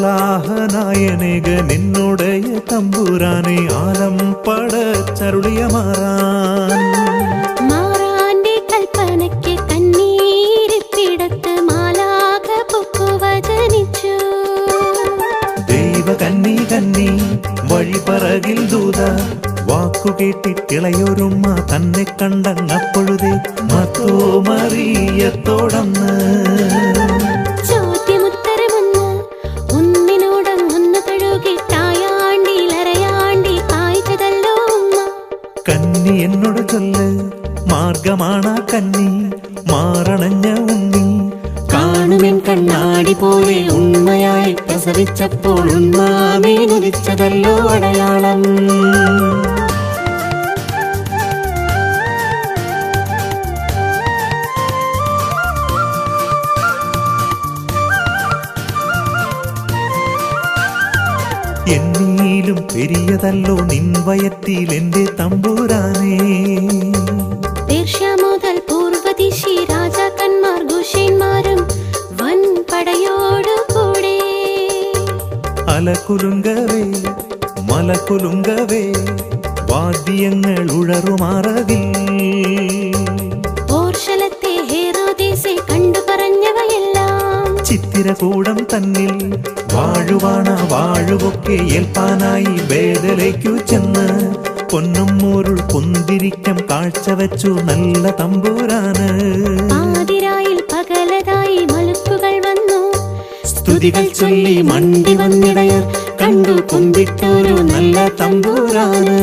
നായനേക നിന്നുടയ തമ്പുരാനെ ആലം മാറാൻ. മാലാക പൊക്കുവചനിച്ചു ദൈവ കന്നി കന്നി വഴിപറകിൽ ദൂത വാക്കു കേട്ടിട്ടിളയൊരുമ്മ തന്നെ കണ്ടങ്ങപ്പൊഴുതേ മത്തോ മറിയത്തോടന്ന്. കന്നി എന്നോട് ചൊല്ല്. മാർഗമാണാ കന്നി മാറണഞ്ഞ ഉണ്ണി. കാണുമെൻ കണ്ണാടി പോലെ ഉണ്മയായി പ്രസവിച്ചപ്പോൾ ഉണ്മാമീനുദിച്ചതല്ലോ അടയാളം. എന്നീലും പെരിയതല്ലോ നിൻ വയറ്റിൽ എന്റെ തമ്പൂരാനേ. പേർഷ്യ മുതൽ പൂർവദിശി രാജാക്കന്മാർ ഘുഷന്മാരും വൻ പടയോട് കൂടെ. അലകുലുങ്കവേ മലകുലുങ്കവേ വാദ്യങ്ങൾ ഉഴറുമാറവിൽ. ഓർഷലത്തെ ഹേറോദേശെ കണ്ടു പറഞ്ഞവയെല്ലാം. ചിത്തിരകൂടം തന്നിൽ വാഴുവാണ വാഴുവൊക്കെ ഏൽപ്പാനായി വേദലയ്ക്കു ചെന്ന് പൊന്നും മൂരുൾ കുന്തിരിക്കം കാഴ്ചവെച്ചു നല്ല തമ്പുരാന് ആതിരായിൽ പകലതായി മലുക്കുകൾ വന്നു. സ്തുതികൾ ചൊല്ലി മണ്ടി വന്നിടയർ കണ്ടു കുമ്പിട്ടൊരു നല്ല തമ്പൂരാണ്.